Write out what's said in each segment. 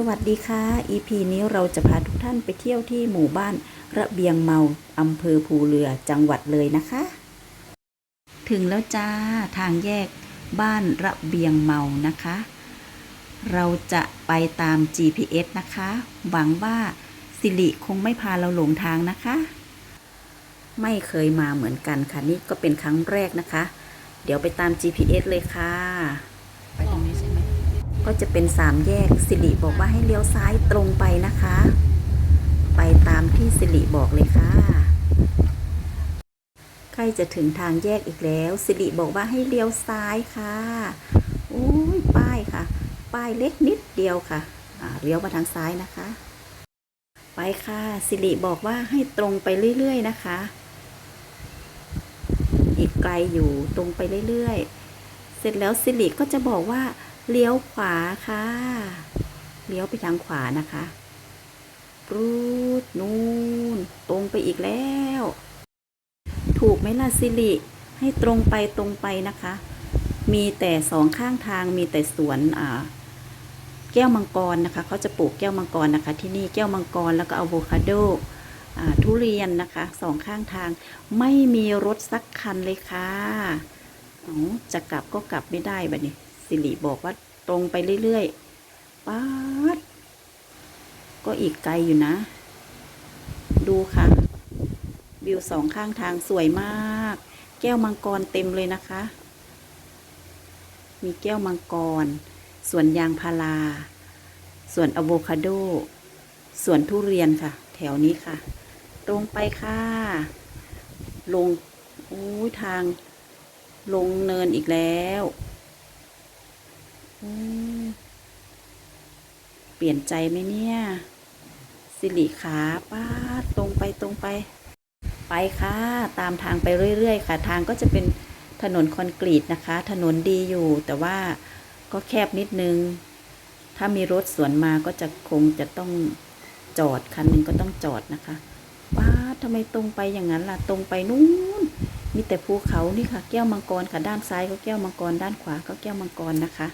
สวัสดีค่ะ EP นี้เราจะพาทุกท่านไปเที่ยวที่หมู่บ้านระเบียงเมาอำเภอภูเรือจังหวัดเลยนะคะ ถึงแล้วจ้าทางแยกบ้านระเบียงเมานะคะ เราจะไปตาม GPS นะคะ หวังว่าสิริคงไม่พาเราหลงทางนะคะ ไม่เคยมาเหมือนกันค่ะนี่ก็เป็นครั้งแรกนะคะ เดี๋ยวไปตาม GPS เลยค่ะไปตรง ก็จะเป็นสามแยกสิริบอกว่าให้เลี้ยวซ้ายตรงไปนะคะ ไปตามที่สิริบอกเลยค่ะ ใกล้จะถึงทางแยกอีกแล้ว สิริบอกว่าให้เลี้ยวซ้ายค่ะโอ้ยป้ายค่ะ ป้ายเล็กนิดเดียวค่ะอ่าเลี้ยวมาทางซ้ายนะคะ ไปค่ะ สิริบอกว่าให้ตรงไปเรื่อยๆนะคะ อีกไกลอยู่ตรงไปเรื่อยๆ เสร็จแล้วสิริก็จะบอกว่า เลี้ยวขวาค่ะ เลี้ยวไปทางขวานะคะปรูดนู่นตรงไปอีกแล้ว ถูกไหมล่ะสิริ ให้ตรงไปตรงไปนะคะ มีแต่สองข้างทางมีแต่สวนอ่าแก้วมังกรนะคะเขาจะปลูกแก้วมังกรนะคะ ที่นี่แก้วมังกรแล้วก็อะโวคาโดอ่าทุเรียนนะคะสองข้างทางไม่มีรถสักคันเลยค่ะเอจะกลับก็กลับไม่ได้แบบนี้ สิริบอกว่าตรงไปเรื่อยๆป๊าด ก็อีกไกลอยู่นะ ดูค่ะ วิวสองข้างทางสวยมาก แก้วมังกรเต็มเลยนะคะ มีแก้วมังกร สวนยางพาราสวนอะโวคาโด สวนทุเรียนค่ะ แถวนี้ค่ะ ตรงไปค่ะ ลงอู้ยทาง ลงเนินอีกแล้ว เปลี่ยนใจไหมเนี่ย สิริขาป้าตรงไปตรงไป ไปค่ะ ตามทางไปเรื่อยๆ ค่ะ ทางก็จะเป็นถนนคอนกรีตนะคะ ถนนดีอยู่ แต่ว่าก็แคบนิดนึง ถ้ามีรถสวนมาก็จะคงจะต้องจอดคันหนึ่งก็ต้องจอดนะคะป้าทำไมตรงไปอย่างนั้นล่ะ ตรงไปนู้นมีแต่ภูเขานี่ค่ะ แก้วมังกรค่ะ ด้านซ้ายก็แก้วมังกร ด้านขวาก็แก้วมังกรนะคะ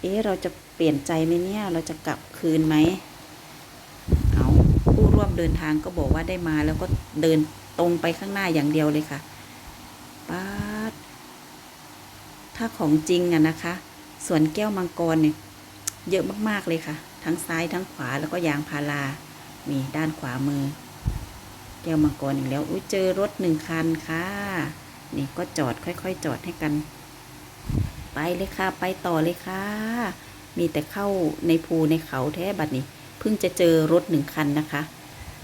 เอ๊ะเราจะเปลี่ยนใจไหมเนี่ย เราจะกลับคืนไหมเอาผู้ร่วมเดินทางก็บอกว่าได้มาแล้วก็เดินตรงไปข้างหน้าอย่างเดียวเลยค่ะป้าดถ้าของจริงอะนะคะสวนแก้วมังกรเนี่ยเยอะมากๆเลยค่ะ ทั้งซ้ายทั้งขวาแล้วก็ยางพารามีด้านขวามือ แก้วมังกรอีกแล้ว อุ้ยเจอรถหนึ่งคันค่ะ นี่ก็จอดค่อยๆ จอดให้กัน ไปเลยค่ะ ไปต่อเลยค่ะ มีแต่เข้าในภูในเขาแท้บัดนี้ เพิ่งจะเจอรถหนึ่งคันนะคะ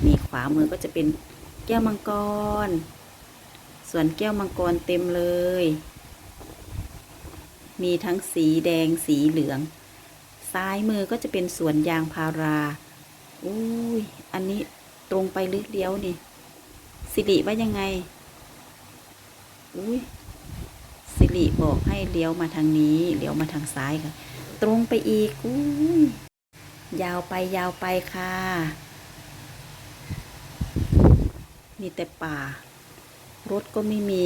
มีขวามือก็จะเป็นแก้วมังกร ส่วนแก้วมังกรเต็มเลย มีทั้งสีแดงสีเหลือง ซ้ายมือก็จะเป็นสวนยางพาราอุ้ย อันนี้ตรงไปลึกเลี้ยวนี่ สิริว่ายังไง อุ้ย ริบอกให้เลี้ยวมาทางนี้เลี้ยวมาทางซ้ายค่ะ ตรงไปอีกอุ้ยยาวไปยาวไปค่ะ มีแต่ป่า รถก็ไม่มี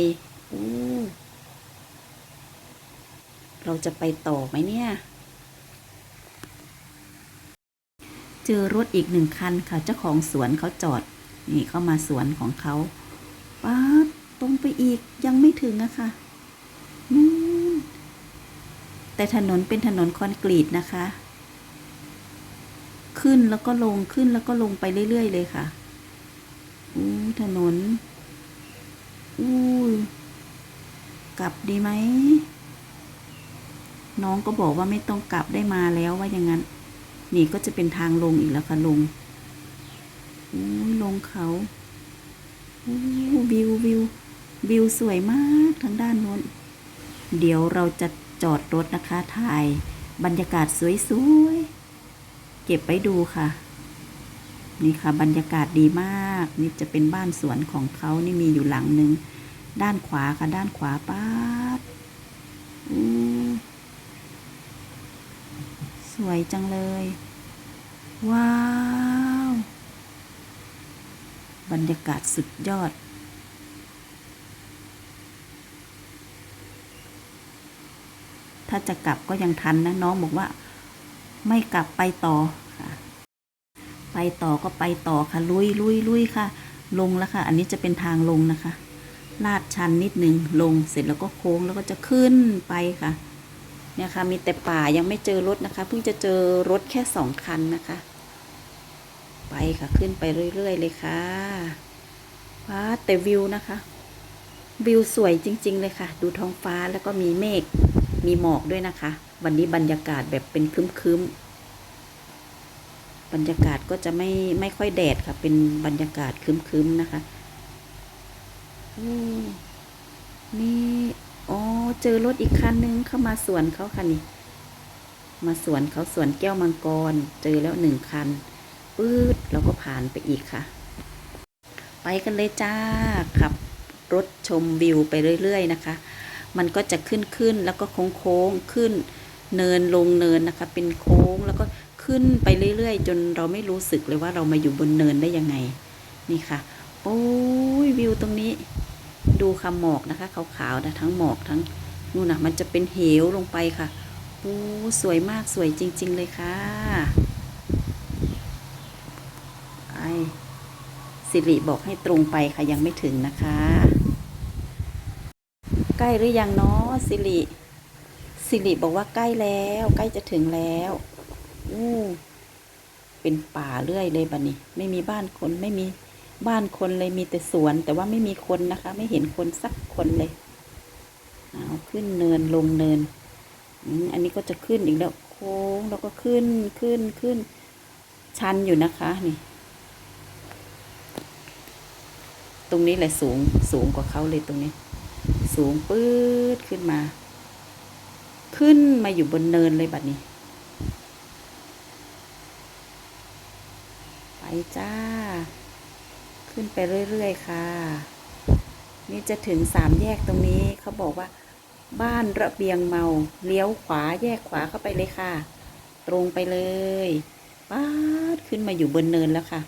อู้เราจะไปต่อไหมเนี่ย เจอรถอีกหนึ่งคันค่ะ เจ้าของสวนเขาจอด นี่เข้ามาสวนของเขาป้าตรงไปอีกยังไม่ถึงอะค่ะนู่น แต่ถนนเป็นถนนคอนกรีตนะคะ ขึ้นแล้วก็ลงขึ้นแล้วก็ลงไปเรื่อย ๆ เลยค่ะอู้ถนนอู้กลับดีไหม น้องก็บอกว่าไม่ต้องกลับได้มาแล้วว่าอย่างนั้น นี่ก็จะเป็นทางลงอีกแล้วค่ะลงอู้ยลงเขาอู้วิววิววิวสวยมากทางด้านโน้น เดี๋ยวเราจะ จอดรถนะคะ ถ่ายบรรยากาศสวยๆ เก็บไว้ดูค่ะ นี่ค่ะ บรรยากาศดีมาก นี่จะเป็นบ้านสวนของเขานี่มีอยู่หลังหนึ่งด้านขวาค่ะ ด้านขวาป้าดอู้สวยจังเลย ว้าว บรรยากาศสุดยอด ถ้าจะกลับก็ยังทันนะน้องบอกว่า ไม่กลับไปต่อค่ะ ไปต่อก็ไปต่อค่ะ ลุยลุยลุยค่ะ ลงแล้วค่ะ อันนี้จะเป็นทางลงนะคะ ลาดชันนิดนึงลงเสร็จแล้วก็โค้งแล้วก็จะขึ้นไปค่ะเนี่ยค่ะมีแต่ป่ายังไม่เจอรถนะคะ เพิ่งจะเจอรถแค่สองคันนะคะ ไปค่ะขึ้นไปเรื่อย ๆ เลยค่ะว้าแต่วิวนะคะ วิวสวยจริง ๆ เลยค่ะ ดูท้องฟ้าแล้วก็มีเมฆ มีหมอกด้วยนะคะ วันนี้บรรยากาศแบบเป็นคึ้มๆ บรรยากาศก็จะไม่ไม่ค่อยแดดค่ะ เป็นบรรยากาศคึ้มๆนะคะนี่อ๋อเจอรถอีกคันนึงเข้ามาสวนเขาค่ะนี่ มาสวนเขาสวนแก้วมังกร เจอแล้วหนึ่งคันปื๊ดเราก็ผ่านไปอีกค่ะ ไปกันเลยจ้าขับรถชมวิวไปเรื่อย ๆ นะคะ มันก็จะขึ้นขึ้นแล้วก็โค้งโค้งขึ้น เนินลงเนินนะคะ เป็นโค้งแล้วก็ขึ้นไปเรื่อยๆ จนเราไม่รู้สึกเลยว่าเรามาอยู่บนเนินได้ยังไง นี่ค่ะ โอ้ยวิวตรงนี้ ดูคำหมอกนะคะขาวๆนะทั้งหมอกทั้งนู่นนะมันจะเป็นเหวลงไปค่ะโอ้สวยมากสวยจริง ๆ เลยค่ะไอสิริบอกให้ตรงไปค่ะยังไม่ถึงนะคะ ใกล้หรือยังเนาะสิริสิริบอกว่าใกล้แล้ว ใกล้จะถึงแล้วอู้เป็นป่าเรื่อยเลยบัดนี้ ไม่มีบ้านคนไม่มีบ้านคนเลยมีแต่สวน แต่ว่าไม่มีคนนะคะ ไม่เห็นคนสักคนเลยเอาขึ้นเนินลงเนินอันนี้ก็จะขึ้นอีกแล้วโค้งแล้วก็ขึ้นขึ้นขึ้น ชันอยู่นะคะนี่ ตรงนี้แหละสูงสูงกว่าเขาเลยตรงนี้ สูงปื๊ดขึ้นมา ขึ้นมาอยู่บนเนินเลยบัดนี้ ไปจ้า ขึ้นไปเรื่อย ๆ ค่ะ นี่จะถึงสามแยกตรงนี้เขาบอกว่า บ้านระเบียงเมา เลี้ยวขวาแยกขวาเข้าไปเลยค่ะ ตรงไปเลยป๊าดขึ้นมาอยู่บนเนินแล้วค่ะ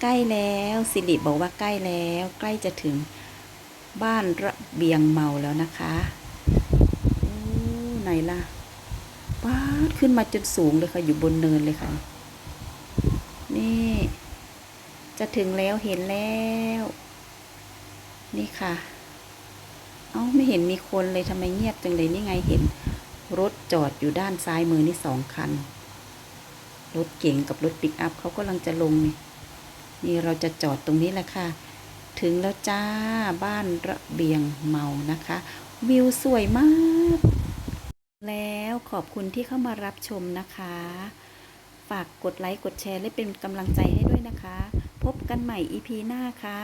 ใกล้แล้วสิริบอกว่าใกล้แล้ว ใกล้จะถึง บ้านระเบียงเมาแล้วนะคะโอ้ไหนล่ะป๊าดขึ้นมาจนสูงเลยค่ะ อยู่บนเนินเลยค่ะ นี่ จะถึงแล้วเห็นแล้ว นี่ค่ะ เอ้าไม่เห็นมีคนเลยทำไมเงียบจังเลยนี่ไงเห็น รถจอดอยู่ด้านซ้ายมือนี่สองคัน รถเก๋งกับรถปิกอัพเขากำลังจะลงนี่นี่เราจะจอดตรงนี้แหละค่ะ ถึงแล้วจ้าบ้านระเบียงเมานะคะ วิวสวยมาก แล้วขอบคุณที่เข้ามารับชมนะคะ ฝากกดไลค์กดแชร์และเป็นกำลังใจให้ด้วยนะคะ พบกันใหม่ EP หน้าค่ะ